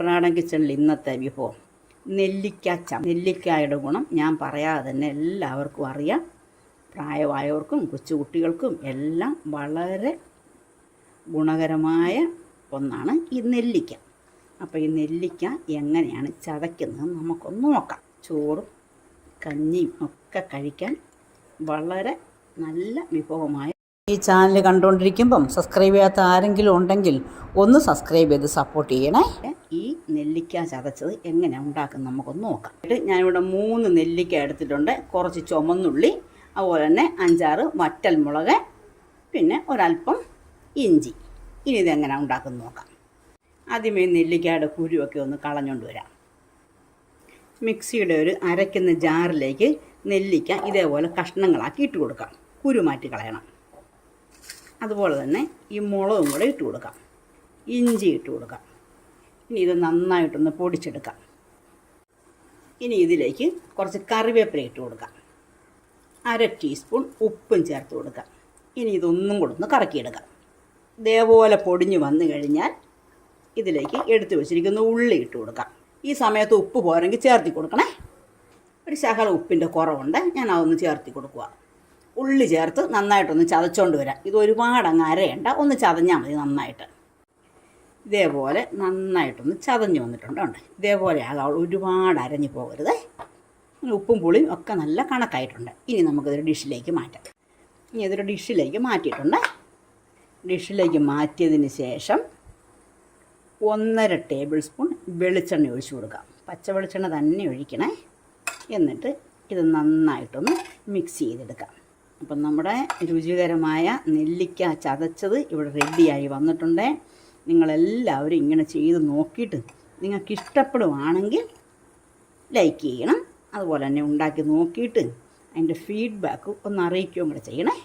കുട്ടനാടൻ കിച്ചണിൽ ഇന്നത്തെ വിഭവം. നെല്ലിക്ക ചം നെല്ലിക്കായുടെ ഗുണം ഞാൻ പറയാതെ തന്നെ എല്ലാവർക്കും അറിയാം. പ്രായമായവർക്കും കൊച്ചുകുട്ടികൾക്കും എല്ലാം വളരെ ഗുണകരമായ ഒന്നാണ് ഈ നെല്ലിക്ക. അപ്പോൾ ഈ നെല്ലിക്ക എങ്ങനെയാണ് ചതയ്ക്കുന്നത് നമുക്കൊന്ന് നോക്കാം. ചോറും കഞ്ഞിയും ഒക്കെ കഴിക്കാൻ വളരെ നല്ല വിഭവമായ ഈ ചാനൽ കണ്ടുകൊണ്ടിരിക്കുമ്പം സബ്സ്ക്രൈബ് ചെയ്യാത്ത ആരെങ്കിലും ഉണ്ടെങ്കിൽ ഒന്ന് സബ്സ്ക്രൈബ് ചെയ്ത് സപ്പോർട്ട് ചെയ്യണേ. ഈ നെല്ലിക്ക ചതച്ചത് എങ്ങനെ ഉണ്ടാക്കും നമുക്കൊന്ന് നോക്കാം. എന്നിട്ട് ഞാനിവിടെ മൂന്ന് നെല്ലിക്ക എടുത്തിട്ടുണ്ട്. കുറച്ച് ചുമന്നുള്ളി അതുപോലെ തന്നെ അഞ്ചാറ് വറ്റൽമുളക് പിന്നെ ഒരല്പം ഇഞ്ചി. ഇനി ഇതെങ്ങനെ ഉണ്ടാക്കുന്ന നോക്കാം. ആദ്യമേ നെല്ലിക്കയുടെ കുരുവൊക്കെ ഒന്ന് കളഞ്ഞുകൊണ്ട് വരാം. മിക്സിയുടെ ഒരു അരയ്ക്കുന്ന ജാറിലേക്ക് നെല്ലിക്ക ഇതേപോലെ കഷ്ണങ്ങളാക്കി ഇട്ട് കൊടുക്കാം. കുരു മാറ്റി കളയണം. അതുപോലെ തന്നെ ഈ മുളകും കൂടെ ഇട്ട് കൊടുക്കാം. ഇഞ്ചി ഇട്ട് കൊടുക്കാം. ഇനി ഇത് നന്നായിട്ടൊന്ന് പൊടിച്ചെടുക്കാം. ഇനി ഇതിലേക്ക് കുറച്ച് കറിവേപ്പില ഇട്ട് കൊടുക്കാം. അര ടീസ്പൂൺ ഉപ്പും ചേർത്ത് കൊടുക്കാം. ഇനി ഇതൊന്നും കൂടെ ഒന്ന് കറക്കിയെടുക്കാം. ഇതേപോലെ പൊടിഞ്ഞ് വന്നു കഴിഞ്ഞാൽ ഇതിലേക്ക് എടുത്തു വെച്ചിരിക്കുന്ന ഉള്ളി ഇട്ട് കൊടുക്കാം. ഈ സമയത്ത് ഉപ്പ് പോരെങ്കിൽ ചേർത്തി കൊടുക്കണേ. ഒരു ശകലം ഉപ്പിന്റെ കുറവുണ്ട്. ഞാൻ അതൊന്ന് ചേർത്തി കൊടുക്കുക ഉള്ളി ചേർത്ത് നന്നായിട്ടൊന്ന് ചതച്ചുകൊണ്ട് വരാം. ഇത് ഒരുപാട് അങ്ങ് അരയണ്ട. ഒന്ന് ചതഞ്ഞാൽ മതി നന്നായിട്ട്. ഇതേപോലെ നന്നായിട്ടൊന്ന് ചതഞ്ഞു വന്നിട്ടുണ്ട് ഉണ്ട് ഇതേപോലെ ആകാം ഒരുപാട് അരഞ്ഞു പോകരുത്. ഉപ്പും പുളിയും ഒക്കെ നല്ല കണക്കായിട്ടുണ്ട്. ഇനി നമുക്കിതൊരു ഡിഷിലേക്ക് മാറ്റാം. ഇനി ഇതൊരു ഡിഷിലേക്ക് മാറ്റിയിട്ടുണ്ട്. ഡിഷിലേക്ക് മാറ്റിയതിന് ശേഷം ഒന്നര ടേബിൾ സ്പൂൺ വെളിച്ചെണ്ണ ഒഴിച്ചു കൊടുക്കാം. പച്ച വെളിച്ചെണ്ണ തന്നെ ഒഴിക്കണേ. എന്നിട്ട് ഇത് നന്നായിട്ടൊന്ന് മിക്സ് ചെയ്തെടുക്കാം. അപ്പം നമ്മുടെ രുചികരമായ നെല്ലിക്ക ചതച്ചത് ഇവിടെ റെഡിയായി വന്നിട്ടുണ്ട്. നിങ്ങളെല്ലാവരും ഇങ്ങനെ ചെയ്ത് നോക്കിയിട്ട് നിങ്ങൾക്ക് ഇഷ്ടപ്പെടുവാണെങ്കിൽ ലൈക്ക് ചെയ്യണം. അതുപോലെ തന്നെ ഉണ്ടാക്കി നോക്കിയിട്ട് അതിന്റെ ഫീഡ്ബാക്ക് ഒന്ന് അറിയിക്കുകയും കൂടെ ചെയ്യണേ.